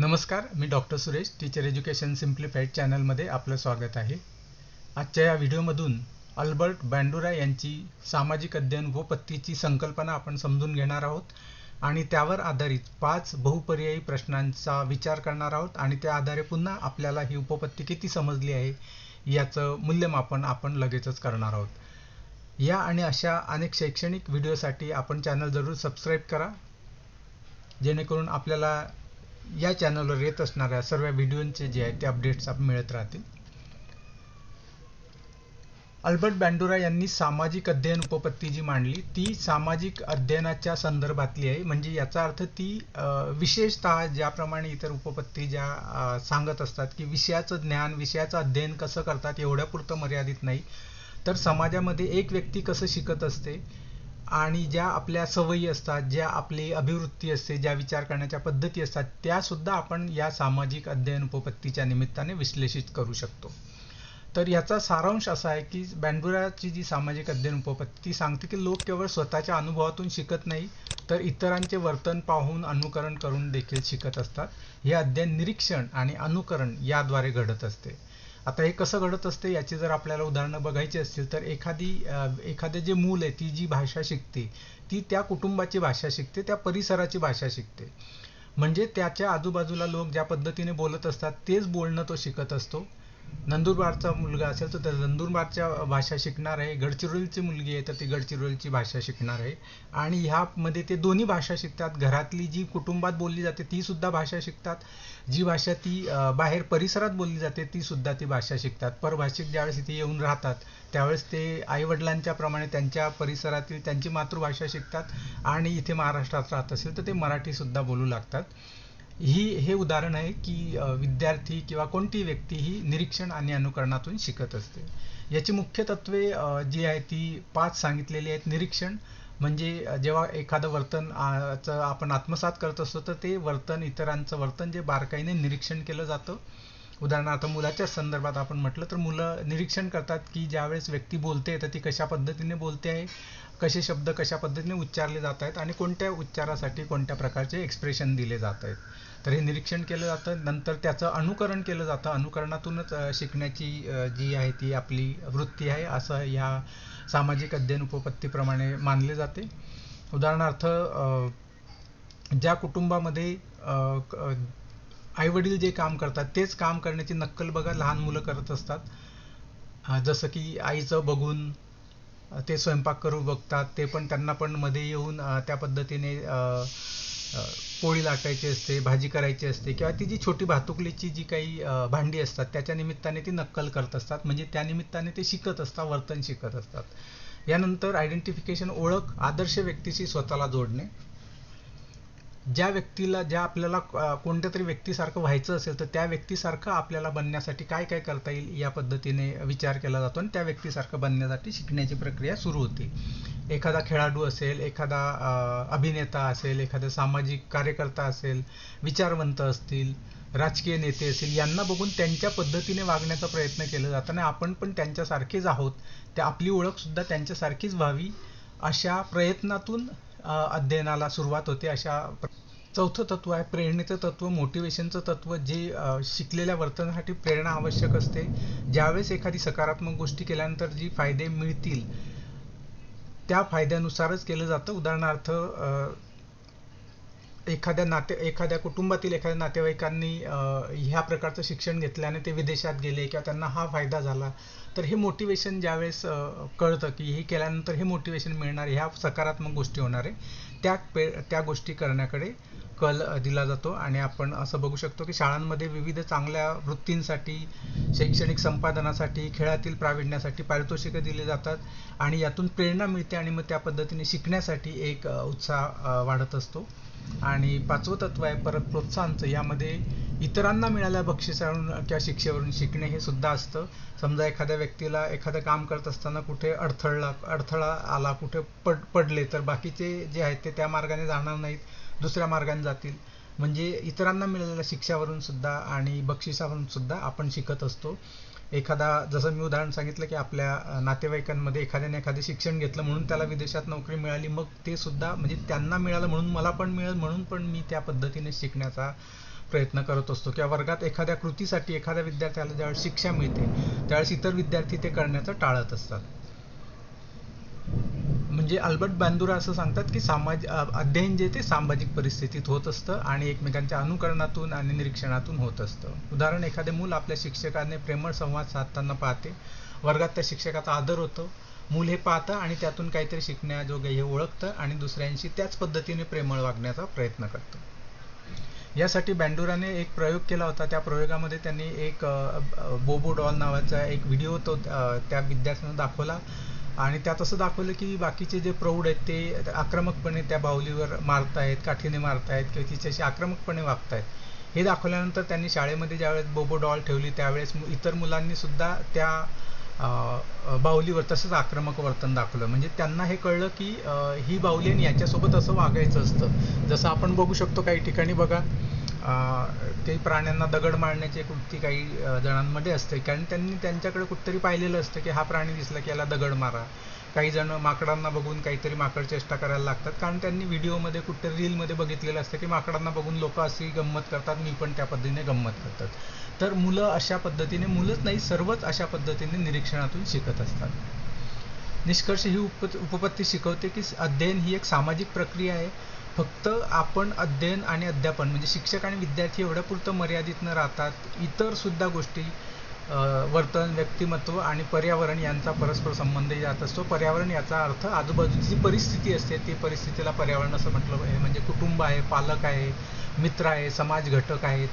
नमस्कार मी doctor Suresh teacher education simplified चॅनलमध्ये आपलं स्वागत आहे. आजच्या या व्हिडिओमधून अल्बर्ट बँडुरा यांची सामाजिक अध्ययन उपपत्तीची संकल्पना आपण समजून घेणार आहोत आणि त्यावर आधारित पाच बहुपर्यायी प्रश्नांचा विचार करणार आहोत आणि त्या आधारे पुन्हा आपल्याला ही उपपत्ती किती समजली आहे याचं मूल्यमापन आपण लगेचच करणार आहोत. या आणि अशा अनेक शैक्षणिक व्हिडिओसाठी आपण चॅनल जरूर सबस्क्राईब करा जेणेकरून आपल्याला या चॅनलवर येत असणाऱ्या सर्व व्हिडिओचे जे आहे ते अपडेट्स मिळत राहतील. अल्बर्ट बँडोरा यांनी सामाजिक अध्ययन उपपत्ती जी मांडली ती सामाजिक अध्ययनाच्या संदर्भातली आहे. म्हणजे याचा अर्थ ती विशेषतः ज्याप्रमाणे इतर उपपत्ती ज्या सांगत असतात की विषयाचं ज्ञान विषयाचं अध्ययन कसं करतात एवढ्यापुरतं मर्यादित नाही. तर समाजामध्ये एक व्यक्ती कसं शिकत असते? आणि ज्या आपल्या सवयी असतात ज्या आपली अभिवृत्ती असते ज्या विचार करण्याच्या पद्धती असतात त्यासुद्धा आपण या सामाजिक अध्ययन उपपत्तीच्या निमित्ताने विश्लेषित करू शकतो. तर याचा सारांश असा आहे की बँडुराची जी सामाजिक अध्ययन उपपत्ती ती सांगते की लोक केवळ स्वतःच्या अनुभवातून शिकत नाही तर इतरांचे वर्तन पाहून अनुकरण करून देखील शिकत असतात. हे अध्ययन निरीक्षण आणि अनुकरण याद्वारे घडत असते. आता हे कसं घडत असते याची जर आपल्याला उदाहरणं बघायची असतील तर एखादी एखादे जे मूल आहे ती जी भाषा शिकते ती त्या कुटुंबाची भाषा शिकते त्या परिसराची भाषा शिकते. म्हणजे त्याच्या आजूबाजूला लोक ज्या पद्धतीने बोलत असतात तेच बोलणं तो शिकत असतो. नंदुरबारचा मुलगा असेल तर त्या नंदुरबारच्या भाषा शिकणार आहे. गडचिरोलीची मुलगी आहे तर ती गडचिरोलीची भाषा शिकणार आहे. आणि ह्यामध्ये ते दोन्ही भाषा शिकतात. घरातली जी कुटुंबात बोलली जाते ती सुद्धा भाषा शिकतात. जी भाषा ती बाहेर परिसरात बोलली जाते ती सुद्धा ती भाषा शिकतात. परभाषिक ज्यावेळेस इथे येऊन राहतात त्यावेळेस ते आईवडिलांच्या प्रमाणे त्यांच्या परिसरातील त्यांची मातृभाषा शिकतात. आणि इथे महाराष्ट्रात राहत असेल तर ते मराठीसुद्धा बोलू लागतात. ही हे उदाहरण आहे की विद्यार्थी किंवा कोणती व्यक्ती ही निरीक्षण आणि अनुकरणातून शिकत असते. याची मुख्य तत्वे जी आहे ती पाच सांगितलेली आहेत. निरीक्षण म्हणजे जेव्हा एखादं वर्तन आपण आत्मसात करत असतो तर ते वर्तन इतरांचं वर्तन जे बारकाईने निरीक्षण केलं जातं. उदाहरणार्थ मुलाच्या संदर्भात आपण म्हटलं तर मुलं निरीक्षण करतात की ज्यावेळेस व्यक्ती बोलते तर ती कशा पद्धतीने बोलते आहे कसे शब्द कशा पद्धतीने उच्चारले जात आहेत आणि कोणत्या उच्चारासाठी कोणत्या प्रकारचे एक्सप्रेशन दिले जात आहेत. तर हे निरीक्षण केलं जातं. नंतर त्याचं अनुकरण केलं जातं. अनुकरणातूनच शिकण्याची जी आहे ती आपली वृत्ती आहे असं ह्या सामाजिक अध्ययन उपपत्तीप्रमाणे मानले जाते. उदाहरणार्थ ज्या कुटुंबामध्ये आईवडील जे काम करतात तेच काम करण्याची नक्कल बघा लहान मुलं करत असतात. जसं की आईचं बघून ते स्वयंपाक करू बघतात. ते पण त्यांना पण मध्ये येऊन त्या पद्धतीने पोळी लाटायची असते भाजी करायची असते किंवा ती जी छोटी भातुकलीची जी काही भांडी असतात त्याच्या निमित्ताने ती नक्कल करत असतात. म्हणजे त्या निमित्ताने ते शिकत असतात वर्तन शिकत असतात. यानंतर आयडेंटिफिकेशन ओळख आदर्श व्यक्तीशी स्वतःला जोडणे. ज्या व्यक्तीला ज्या आपल्याला कोणत्या तरी व्यक्तीसारखं व्हायचं असेल तर त्या व्यक्तीसारखं आपल्याला बनण्यासाठी काय काय करता येईल या पद्धतीने विचार केला जातो आणि त्या व्यक्तीसारखं बनण्यासाठी शिकण्याची प्रक्रिया सुरू होते. एखादा खेळाडू असेल एखादा अभिनेता असेल एखादा सामाजिक कार्यकर्ता असेल विचारवंत असतील राजकीय नेते असतील यांना बघून त्यांच्या पद्धतीने वागण्याचा प्रयत्न केला जातो आणि आपण पण त्यांच्यासारखेच आहोत. त्या आपली ओळखसुद्धा त्यांच्यासारखीच व्हावी अशा प्रयत्नातून अध्ययनाला सुरुवात होते. अशा चौथं तत्व आहे प्रेरणेचं तत्व मोटिवेशनचं तत्व जे शिकलेल्या वर्तनासाठी प्रेरणा आवश्यक असते. ज्यावेळेस एखादी सकारात्मक गोष्टी केल्यानंतर जी फायदे मिळतील त्या फायद्यानुसारच केलं जातं. उदाहरणार्थ एखाद्या नाते एखाद्या कुटुंबातील एखाद्या नातेवाईकांनी ह्या प्रकारचं शिक्षण घेतल्याने ते विदेशात गेले किंवा त्यांना हा फायदा झाला. तर हे मोटिवेशन ज्यावेळेस कळतं की हे केल्यानंतर हे मोटिवेशन मिळणार ह्या सकारात्मक गोष्टी होणार आहे त्या पे त्या गोष्टी करण्याकडे कल दिला जातो. आणि आपण असं बघू शकतो की शाळांमध्ये विविध चांगल्या वृत्तींसाठी शैक्षणिक संपादनासाठी खेळातील प्रावीण्यासाठी पारितोषिकं दिली जातात. आणि यातून प्रेरणा मिळते आणि मग त्या पद्धतीने शिकण्यासाठी एक उत्साह वाढत असतो. आणि पाचवं तत्व आहे परत प्रोत्साहनचं. यामध्ये इतरांना मिळाल्या बक्षिसावरून किंवा शिक्षेवरून शिकणे हे सुद्धा असतं. समजा एखाद्या व्यक्तीला एखादं काम करत असताना कुठे अडथळला अडथळा आला कुठे पड पडले तर बाकीचे जे आहेत ते त्या मार्गाने जाणार नाहीत. दुसऱ्या मार्गाने जातील. म्हणजे इतरांना मिळालेल्या शिक्षावरून सुद्धा आणि बक्षिसावरून सुद्धा आपण शिकत असतो. एखादा जसं मी उदाहरण सांगितलं की आपल्या नातेवाईकांमध्ये एखाद्याने एखादे शिक्षण घेतलं म्हणून त्याला विदेशात नोकरी मिळाली मग ते सुद्धा म्हणजे त्यांना मिळालं म्हणून मला पण मिळेल म्हणून पण मी त्या पद्धतीने शिकण्याचा प्रयत्न करत असतो. किंवा वर्गात एखाद्या कृतीसाठी एखाद्या विद्यार्थ्याला ज्यावेळेस शिक्षा मिळते त्यावेळेस इतर विद्यार्थी ते करण्याचं टाळत असतात. म्हणजे अल्बर्ट बांदुरा असं सांगतात की सामाज अध्ययन जे ते सामाजिक परिस्थितीत होत असतं आणि एकमेकांच्या अनुकरणातून आणि निरीक्षणातून होत असतं. उदाहरण एखादे मूल आपल्या शिक्षकाने प्रेमळ संवाद साधताना पाहते. वर्गात त्या शिक्षकाचा आदर होतो. मूल हे पाहतं आणि त्यातून काहीतरी शिकण्याजोगे हे ओळखतं आणि दुसऱ्यांशी त्याच पद्धतीने प्रेमळ वागण्याचा प्रयत्न करतं. यासाठी बँडुराने एक प्रयोग केला होता. त्या प्रयोगामध्ये त्यांनी एक बोबो डॉल नावाचा एक व्हिडिओ तो त्या विद्यार्थ्यांना दाखवला. आणि त्यात असं दाखवलं की बाकीचे जे प्रौढ आहेत ते आक्रमकपणे त्या बाहुलीवर मारतायत काठीने मारतायत किंवा तिच्याशी आक्रमकपणे वागतायत. हे दाखवल्यानंतर त्यांनी शाळेमध्ये ज्यावेळेस बोबो डॉल ठेवली त्यावेळेस इतर मुलांनी सुद्धा त्या बाहुलीवर तसंच आक्रमक वर्तन दाखवलं. म्हणजे त्यांना हे कळलं की ही बाहुली आणि याच्यासोबत असं वागायचं असतं. जसं आपण बघू शकतो काही ठिकाणी बघा ते काही प्राण्यांना दगड मारण्याची एक वृत्ती काही जणांमध्ये असते. कारण त्यांनी त्यांच्याकडे कुठंतरी पाहिलेलं असतं की हा प्राणी दिसला की याला दगड मारा. काही जण माकडांना बघून काहीतरी माकड चेष्टा करायला लागतात. कारण त्यांनी व्हिडिओमध्ये कुठे रीलमध्ये बघितलेलं असतं की माकडांना बघून लोक अशी गंमत करतात मी पण त्या पद्धतीने गंमत करतात. तर मुलं अशा पद्धतीने मुलंच नाही सर्वच अशा पद्धतीने निरीक्षणातून शिकत असतात. निष्कर्ष ही उप उपपत्ती शिकवते की अध्ययन ही एक सामाजिक प्रक्रिया आहे. फक्त आपण अध्ययन आणि अध्यापन म्हणजे शिक्षक आणि विद्यार्थी एवढ्या पुरतं मर्यादित न राहतात इतर सुद्धा गोष्टी वर्तन व्यक्तिमत्व आणि पर्यावरण यांचा परस्पर संबंध जात असतो. पर्यावरण याचा अर्थ आजूबाजूची जी परिस्थिती असते ती परिस्थितीला पर्यावरण असं म्हटलं पाहिजे म्हणजे कुटुंब आहे पालक आहे मित्र आहे समाज घटक आहेत.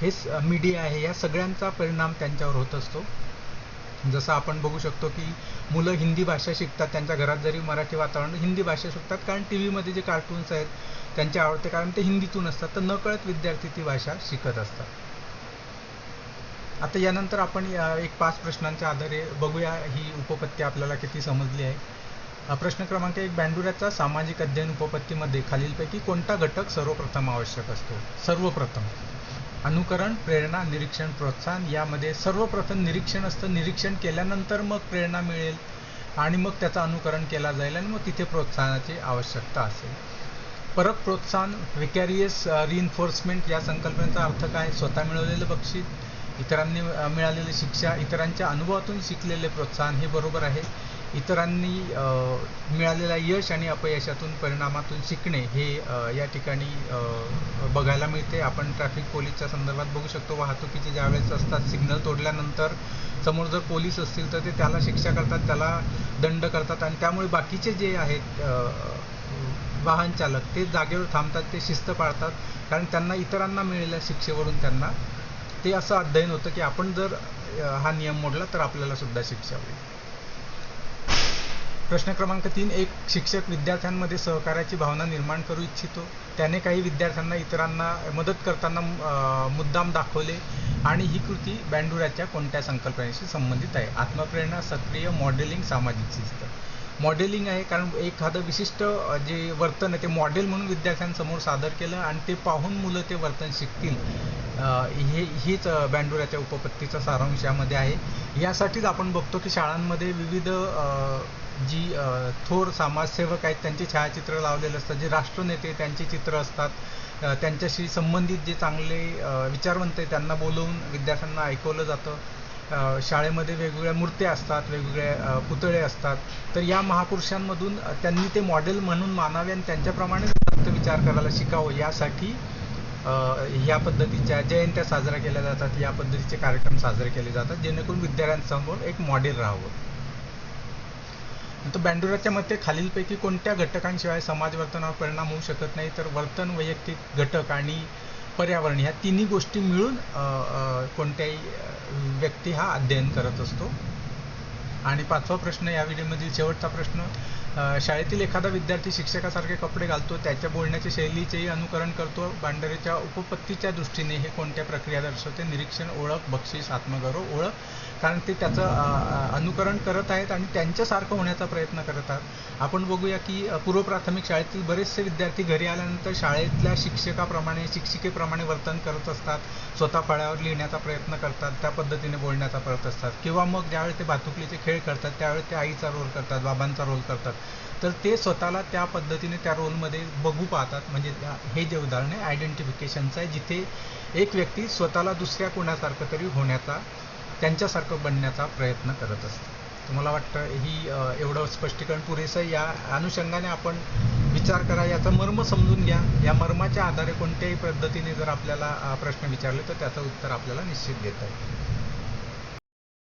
हे मीडिया आहे या सगळ्यांचा परिणाम त्यांच्यावर होत असतो. जसं आपण बघू शकतो की मुलं हिंदी भाषा शिकतात त्यांच्या घरात जरी मराठी वातावरण हिंदी भाषा शिकतात कारण टी व्हीमध्ये जे कार्टून्स आहेत त्यांचे आवडते कारण ते हिंदीतून असतात तर नकळत विद्यार्थी ती भाषा शिकत असतात. आता यानंतर आपण एक पाच प्रश्नांच्या आधारे बघूया ही उपपत्ती आपल्याला किती समजली आहे. प्रश्न क्रमांक एक बँडुऱ्याचा सामाजिक अध्ययन उपपत्तीमध्ये खालीलपैकी कोणता घटक सर्वप्रथम आवश्यक असतो? सर्वप्रथम. अनुकरण प्रेरणा निरीक्षण प्रोत्साहन यामध्ये सर्वप्रथम निरीक्षण असतं. निरीक्षण केल्यानंतर मग प्रेरणा मिळेल आणि मग त्याचं अनुकरण केला जाईल आणि मग तिथे प्रोत्साहनाची आवश्यकता असेल. परत प्रोत्साहन विकॅरियस रिइन्फोर्समेंट या संकल्पनेचा अर्थ काय? स्वतः मिळवलेलं बक्षीस इतरांनी मिळालेली शिक्षा इतरांच्या अनुभवातून शिकलेले प्रोत्साहन हे बरोबर आहे. इतरांनी मिळालेल्या यश आणि अपयशातून परिणामातून शिकणे हे या ठिकाणी बघायला मिळते. आपण ट्रॅफिक पोलीसच्या संदर्भात बघू शकतो. वाहतुकीचे ज्यावेळेस असतात सिग्नल तोडल्यानंतर समोर जर पोलीस असतील तर ते त्याला शिक्षा करतात त्याला दंड करतात आणि त्यामुळे बाकीचे जे आहेत वाहन चालक ते जागेवर थांबतात ते शिस्त पाळतात. कारण त्यांना इतरांना मिळालेल्या शिक्षेवरून त्यांना ते असं अध्ययन होतं की आपण जर हा नियम मोडला तर आपल्याला सुद्धा शिक्षा होईल. प्रश्न क्रमांक तीन एक शिक्षक विद्यार्थ्यांमध्ये सहकार्याची भावना निर्माण करू इच्छितो. त्याने काही विद्यार्थ्यांना इतरांना मदत करताना मुद्दाम दाखवले आणि ही कृती बँडुऱ्याच्या कोणत्या संकल्पनेशी संबंधित आहे? आत्मप्रेरणा सक्रिय मॉडेलिंग सामाजिक शिस्त. मॉडेलिंग आहे कारण एखादं विशिष्ट जे वर्तन आहे ते मॉडेल म्हणून विद्यार्थ्यांसमोर सादर केलं आणि ते पाहून मुलं ते वर्तन शिकतील. हे हीच बँडुराच्या उपपत्तीचा सारांश यामध्ये आहे. यासाठीच आपण बघतो की शाळांमध्ये विविध जी थोर समाजसेवक आहेत त्यांची छायाचित्र लावलेले असतात. जे राष्ट्रनेते त्यांची चित्र असतात. त्यांच्याशी संबंधित जे चांगले विचारवंत आहेत त्यांना बोलवून विद्यार्थ्यांना ऐकवलं जातं. शाळेमध्ये वेगवेगळ्या मूर्त्या असतात वेगवेगळ्या पुतळे असतात. तर या महापुरुषांमधून त्यांनी ते मॉडेल म्हणून मानावे आणि त्यांच्याप्रमाणे विचार करायला शिकावं यासाठी या ह्या पद्धतीच्या जयंत्या साजऱ्या केल्या जातात या पद्धतीचे कार्यक्रम साजरे केले जातात जेणेकरून विद्यार्थ्यांसमोर एक मॉडेल राहावं. तर बँडुराच्या मते खालीलपैकी कोणत्या घटकांशिवाय समाज वर्तनावर परिणाम होऊ शकत नाही तर वर्तन वैयक्तिक घटक आणि पर्यावरण ह्या तिन्ही गोष्टी मिळून कोणत्याही व्यक्ती हा अध्ययन करत असतो. आणि पाचवा प्रश्न या व्हिडिओमधील शेवटचा प्रश्न शाळेतील एखादा विद्यार्थी शिक्षकासारखे कपडे घालतो त्याच्या बोलण्याच्या शैलीचेही अनुकरण करतो. बांडरेच्या उपपत्तीच्या दृष्टीने हे कोणत्या प्रक्रिया दर्शवते? निरीक्षण ओळख बक्षीस आत्मगौरव ओळख. कारण ते त्याचं अनुकरण करत आहेत आणि त्यांच्यासारखं होण्याचा प्रयत्न करत आहात. आपण बघूया की पूर्वप्राथमिक पूर्व प्राथमिक शाळेतील बरेचसे विद्यार्थी घरी आल्यानंतर शाळेतल्या शिक्षकाप्रमाणे शिक्षिकेप्रमाणे वर्तन करत असतात. स्वतः फळ्यावर लिहिण्याचा प्रयत्न करतात त्या पद्धतीने बोलण्याचा करत असतात किंवा मग ज्यावेळेस ते भातुकलीचे खेळ करतात त्यावेळेस ते आईचा रोल करतात बाबांचा रोल करतात. तर ते स्वतःला त्या पद्धतीने त्या रोलमध्ये बघू पाहतात. म्हणजे हे जे उदाहरण आहे आयडेंटिफिकेशनचं आहे जिथे एक व्यक्ती स्वतःला दुसऱ्या कोणासारखं तरी होण्याचा त्यांच्यासारखं बनण्याचा प्रयत्न करत असतो. तुम्हाला वाटतं ही एवढं स्पष्टीकरण पुरेसं या अनुषंगाने आपण विचार करा याचा मर्म समजून घ्या. या मर्माच्या आधारे कोणत्याही पद्धतीने जर आपल्याला प्रश्न विचारले तर त्याचं उत्तर आपल्याला निश्चित देता येईल.